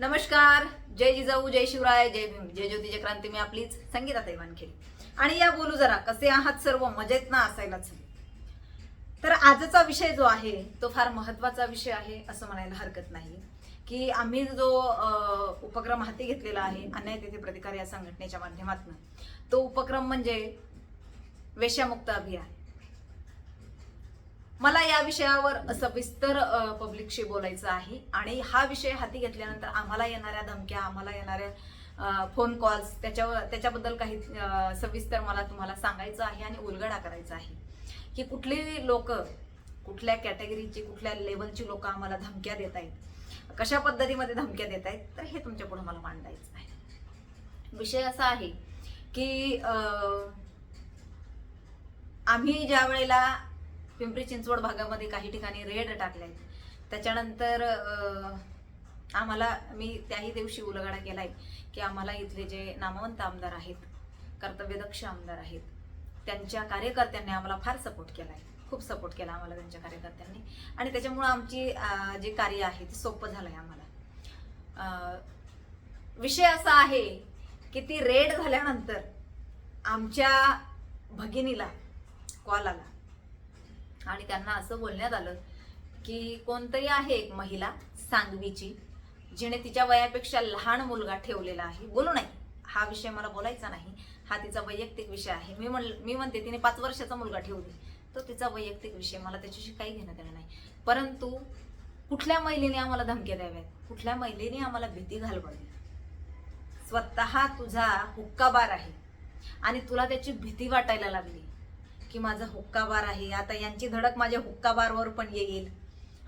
नमस्कार. जय जिजाऊ जय शिवराय जय भीम जय ज्योती जय क्रांती. मी आपलीच संगीता तैवानखेडी आणि या बोलू जरा कसे आहात सर्व? मजेत ना असायलाच? हवे. तर आजचा विषय जो आहे तो फार महत्त्वाचा विषय आहे असं म्हणायला हरकत नाही. की आम्ही जो उपक्रम हाती घेतलेला आहे अन्याय तेथे प्रतिकार या संघटनेच्या माध्यमातून तो उपक्रम म्हणजे वेश्यामुक्त अभियान. मला या विषयावर सविस्तर पब्लिकशी बोलायचं आहे. आणि हा विषय हाती घेतल्यानंतर आम्हाला येणाऱ्या धमक्या आम्हाला येणाऱ्या फोन कॉल्स त्याच्यावर त्याच्याबद्दल काही सविस्तर मला तुम्हाला सांगायचं आहे आणि उलगडा करायचा आहे. की कुठली लोक कुठल्या कॅटेगरीची कुठल्या लेवलची लोक आम्हाला धमक्या देत आहेत? कशा पद्धतीमध्ये धमक्या देत आहेत? तर हे तुमच्यापुढे मला मांडायचं आहे. विषय असा आहे की आम्ही ज्या वेळेला पिंपरी चिंचवड भागामध्ये काही ठिकाणी रेड टाकले त्याच्यानंतर आम्हाला मी त्याही दिवशी उलगडा केला आहे की आम्हाला इथले जे नामवंत आमदार आहेत कर्तव्यदक्ष आमदार आहेत त्यांच्या कार्यकर्त्यांनी आम्हाला फार सपोर्ट केला आहे खूप सपोर्ट केला आम्हाला त्यांच्या कार्यकर्त्यांनी. आणि त्याच्यामुळं आमची जे कार्य आहे ते सोपं झालं आहे आम्हाला विषय असा आहे की ती रेड झाल्यानंतर आमच्या भगिनीला कॉल आला आणि त्यांना असं बोलण्यात आलं की कोणतरी आहे एक महिला सांगवीची जिने तिच्या वयापेक्षा लहान मुलगा ठेवलेला आहे. बोलू नाही. हा विषय मला बोलायचा नाही. हा तिचा वैयक्तिक विषय आहे. मी म्हण मी म्हणते तिने पाच वर्षाचा मुलगा ठेवली. तो तिचा वैयक्तिक विषय मला त्याच्याशी काही घेणं देणं नाही. परंतु कुठल्या महिलेने आम्हाला धमक्या द्याव्यात? कुठल्या महिलेने आम्हाला भीती घालवावी? स्वतः तुझा हुक्काबार आहे. आणि तुला त्याची भीती वाटायला लागली. की माझा हुक्काबार आहे. आता यांची धडक माझ्या हुक्काबारवर पण येईल.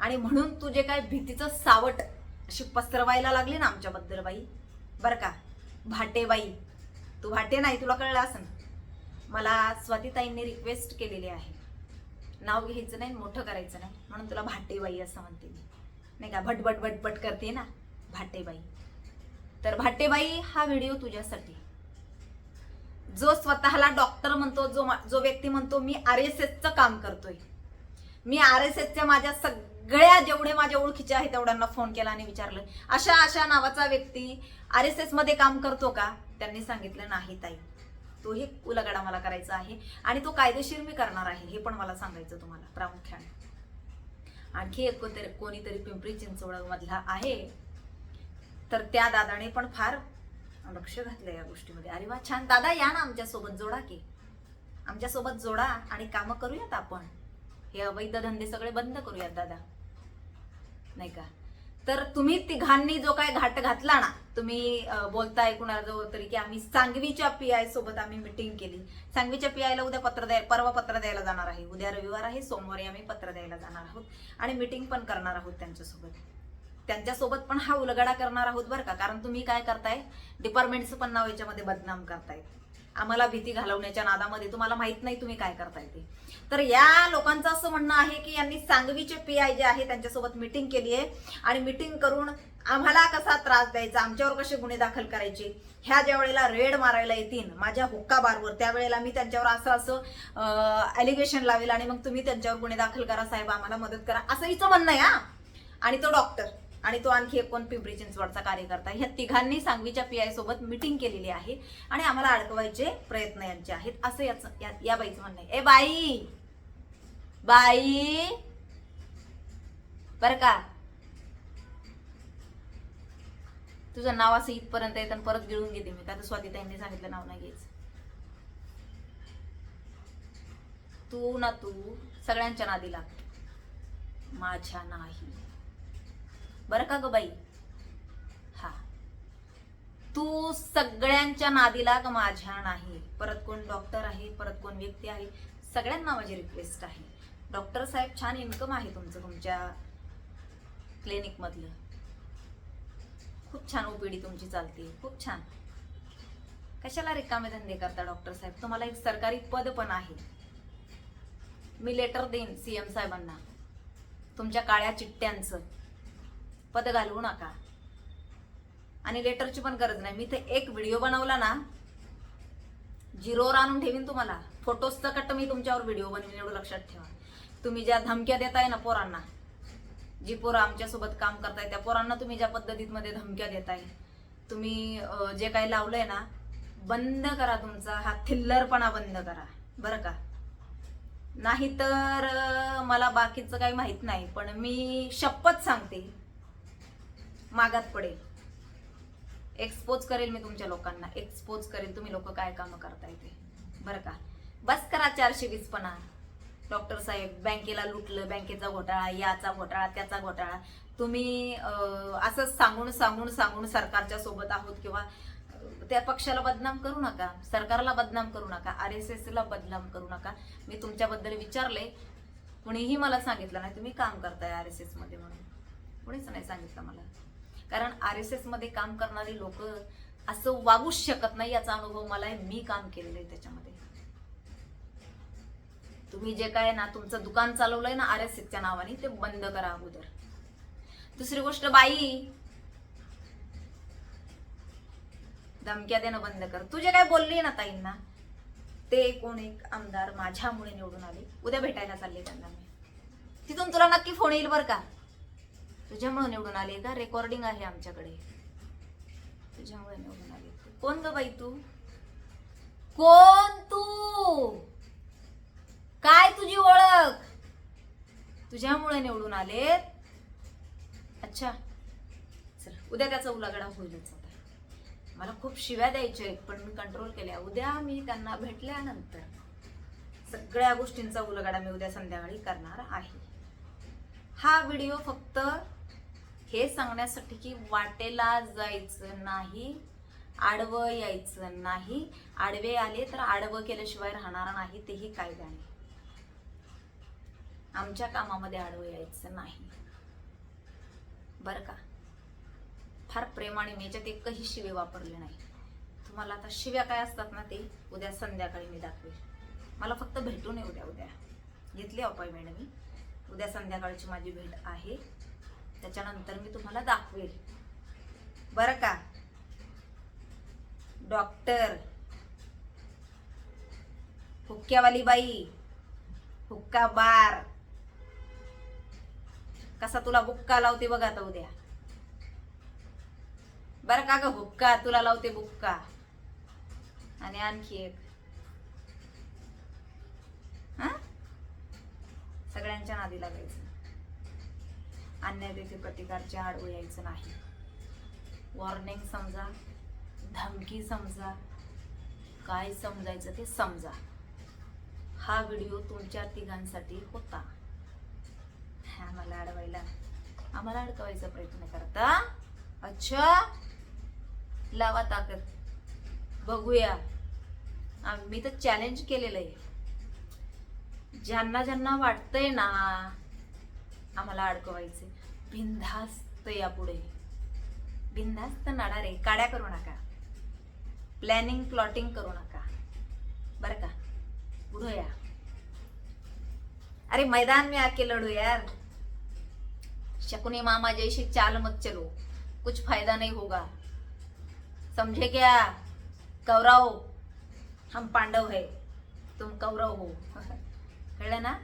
आणि म्हणून तू जे काय भीतीचं सावट अशी पसरवायला लागली ना आमच्याबद्दल बाई बरं का? भाटे बाई तू भाटे नाही तुला कळलं असं मला स्वातीताईंनी रिक्वेस्ट केलेली आहे. नाव घ्यायचं नाही मोठं करायचं नाही. म्हणून तुला भाटेबाई असं म्हणते मी. नाही का? भटभट भटभट करते ना भाटेबाई. तर भाटेबाई हा व्हिडिओ तुझ्यासाठी. जो स्वतःला डॉक्टर म्हणतो जो मा- जो व्यक्ती म्हणतो मी आर एस एसचं काम करतोय. मी आर एस एसच्या माझ्या सगळ्या जेवढे माझ्या ओळखीचे आहेत तेवढ्यांना फोन केला आणि विचारलं. अशा अशा नावाचा व्यक्ती आर एस एसमध्ये काम करतो का? त्यांनी सांगितलं नाही ताई. तोही उलगडा मला करायचा आहे आणि तो कायदेशीर मी करणार आहे. हे पण मला सांगायचं तुम्हाला प्रामुख्याने. आणखी एक कोणतरी कोणीतरी पिंपरी चिंचवड मधला आहे. तर त्या दादाने पण फार लक्ष घातलं या गोष्टीमध्ये. अरे वा छान. दादा या ना आमच्यासोबत. जोडा की. आमच्यासोबत जोडा आणि कामं करूयात आपण. हे अवैध धंदे सगळे बंद करूयात दादा. नाही का? तर तुम्ही तिघांनी जो काय घाट घातला ना तुम्ही बोलताय कुणाला जो तरी की आम्ही सांगवीच्या पी आय सोबत आम्ही मिटिंग केली. सांगवीच्या पी आयला उद्या पत्र द्याय परवा पत्र द्यायला जाणार आहे. उद्या रविवार आहे सोमवारी आम्ही पत्र द्यायला जाणार आहोत आणि मिटिंग पण करणार आहोत त्यांच्यासोबत. त्यांच्यासोबत पण हा उलगडा करणार आहोत बरं का? कारण तुम्ही काय करताय? डिपार्टमेंटचं पण नाव याच्यामध्ये बदनाम करताय. आम्हाला भीती घालवण्याच्या नादामध्ये तुम्हाला माहीत नाही तुम्ही काय करताय ते. तर या लोकांचं असं म्हणणं आहे की यांनी सांगवीचे पी आय जे आहे त्यांच्यासोबत मिटिंग केली आहे. आणि मिटिंग करून आम्हाला कसा त्रास द्यायचा? आमच्यावर कसे गुन्हे दाखल करायचे? ह्या ज्या वेळेला रेड मारायला येतील माझ्या हुक्का बारवर त्यावेळेला मी त्यांच्यावर असं असं ॲलिगेशन लावेल आणि मग तुम्ही त्यांच्यावर गुन्हे दाखल करा साहेब आम्हाला मदत करा. असं हिचं म्हणणं आहे हा. आणि तो डॉक्टर आणि तो आणखी एक कोण पिंपरी चिंचवडचा कार्यकर्ता ह्या तिघांनी सांगवीच्या पी आय सोबत मिटिंग केलेली आहे. आणि आम्हाला अडकवायचे प्रयत्न यांचे आहेत. असं याचं या- या बाईचं म्हणणं आहे. ए बाई! बाई! बर का? तुझं नाव असं इथपर्यंत येत आणि परत गिळून घेते मी. का तर स्वातीताईंनी सांगितलं नाव नाही घ्यायचं. तू ना तू सगळ्यांच्या नादी लाग माझ्या नाही. बरं का ग बाई? हा. तू सगळ्यांच्या नादीला ग माझ्या नाही. परत कोण डॉक्टर आहे परत कोण व्यक्ती आहे सगळ्यांना माझी रिक्वेस्ट आहे. डॉक्टर साहेब छान इन्कम आहे तुमचं तुमच्या क्लिनिकमधलं खूप छान ओपीडी तुमची चालते खूप छान. कशाला रिकामे धंदे करता डॉक्टर साहेब? तुम्हाला एक सरकारी पद पण आहे. मी लेटर देईन सी एम साहेबांना. तुमच्या काळ्या चिट्ट्यांचं पद घालवू नका. आणि लेटरची पण गरज नाही. मी ते एक व्हिडिओ बनवला ना झिरोवर आणून ठेवीन तुम्हाला. फोटोजचं कट मी तुमच्यावर व्हिडिओ बनवीन एवढं लक्षात ठेवा. तुम्ही ज्या धमक्या देताय ना पोरांना जी पोरं आमच्यासोबत काम करताय त्या पोरांना तुम्ही ज्या पद्धतीमध्ये धमक्या देताय तुम्ही जे काही लावलंय ना बंद करा तुमचा. हा थिल्लरपणा बंद करा. बरं का? नाहीतर तर मला बाकीचं काही माहीत नाही पण मी शपथ सांगते. मागात पडेल. एक्सपोज करेल मी तुमच्या लोकांना. एक्सपोज करेल तुम्ही लोक काय कामं करताय ते. बरं का? बस करा चारशे वीसपणा डॉक्टर साहेब बँकेला लुटलं बँकेचा घोटाळा याचा घोटाळा त्याचा घोटाळा. तुम्ही असं सांगून सांगून सांगून सरकारच्या सोबत आहोत किंवा त्या पक्षाला बदनाम करू नका. सरकारला बदनाम करू नका. आर एस एसला बदनाम करू नका. मी तुमच्याबद्दल विचारले. कुणीही मला सांगितलं नाही. तुम्ही काम करताय आर एस एसमध्ये म्हणून. कुणीच नाही सांगितलं मला. कारण आर एस एसमध्ये काम करणारी लोक असं वागूच शकत नाही याचा अनुभव मला आहे मी काम केलेलं आहे त्याच्यामध्ये. तुम्ही जे काय ना तुमचं दुकान चालवलंय ना आर एस एसच्या नावाने ते बंद करा अगोदर. दुसरी गोष्ट बाई! धमक्या देणं बंद कर. तुझे काय बोलली ना ताईंना ते कोण एक आमदार माझ्यामुळे निवडून आले. उद्या भेटायला चालले त्यांना मी. तिथून तुला नक्की फोन येईल बरं का? तुझ्यामुळे निवडून आले का? रेकॉर्डिंग आहे आमच्याकडे. तुझ्यामुळे निवडून आले कोण ग बाई तू? कोण तू? काय तुझी ओळख? तुझ्यामुळे निवडून आलेत? अच्छा. चल उद्या त्याचा उलागडा होईलच आता. मला खूप शिव्या द्यायच्या आहेत पण मी कंट्रोल केल्या. उद्या मी त्यांना भेटल्यानंतर सगळ्या गोष्टींचा उलगडा मी उद्या संध्याकाळी करणार आहे. हा व्हिडिओ फक्त हे सांगण्यासाठी की वाटेला जायचं नाही आडवं यायचं नाही. आडवे आले तर आडवं केल्याशिवाय राहणार नाही तेही कायद्याने आमच्या कामामध्ये आडवं यायचं नाही. बरं का? फार प्रेमाने मी याच्यात एकही शिवे वापरले नाही. तुम्हाला आता शिव्या काय असतात ना ते उद्या संध्याकाळी मी दाखवेल. मला फक्त भेटून येऊ उद्या उद्या. घेतली अपॉइंटमेंट मी. उद्या संध्याकाळची माझी भेट आहे. त्याच्यानंतर मी तुम्हाला दाखवेल. बरं का? डॉक्टर. हुक्क्यावाली बाई हुक्का बार कसा तुला बुक्का लावते बघा आता उद्या. बरं का ग हुक्का? तुला लावते बुक्का आणि आणखी एक. हा? सगळ्यांच्या नादी लागायचं. अन्याय तेथे प्रतिकारच्या आडवं यायचं नाही. वॉर्निंग समजा धमकी समजा काय समजायचं ते समजा. हा व्हिडिओ तुमच्या तिघांसाठी होता. आम्हाला अडवायला आम्हाला अडकवायचा प्रयत्न करता. अच्छा लावा ताकद. बघूया. आम्ही तर चॅलेंज केलेलं आहे. ज्यांना ज्यांना वाटतंय ना आम्हाला अडकवायचे. बिनधास्त यापुढे बिनधास्त नाडा रे काड्या करू नका. प्लॅनिंग प्लॉटिंग करू नका. बरं का? उडूया अरे मैदान में आके लढू यार. शकुनी मामा जैसे चाल मत चलो. कुछ फायदा नहीं होगा. समझे क्या? कौरव हम पांडव है. तुम कौरव हो. कळलं ना?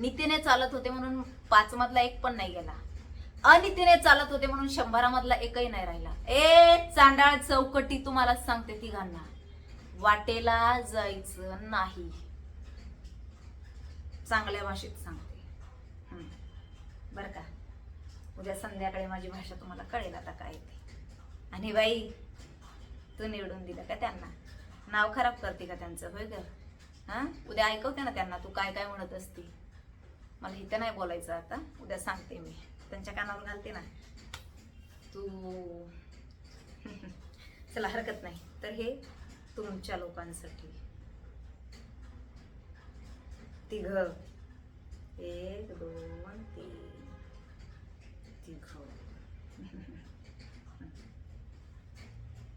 नीतीने चालत होते म्हणून पाच मधला एक पण नाही गेला. अनितीने चालत होते म्हणून शंभरामधला एकही नाही राहिला. ए चांडाळ चौकटी तुम्हाला सांगते तिघांना. वाटेला जायचं नाही. चांगल्या भाषेत सांगते. बर का? उद्या संध्याकाळी माझी भाषा तुम्हाला कळेल आता काय ते. आणि बाई तू निवडून दिलं का त्यांना? नाव खराब करते का त्यांचं? होय ग? हा? उद्या ऐकवते ना त्यांना तू काय काय म्हणत असती? मला इथं नाही बोलायचं आता. उद्या सांगते मी. त्यांच्या कानावर घालते ना. तू चला हरकत नाही. तर हे तुमच्या लोकांसाठी. तिघ. एक दोन तीन. तिघ.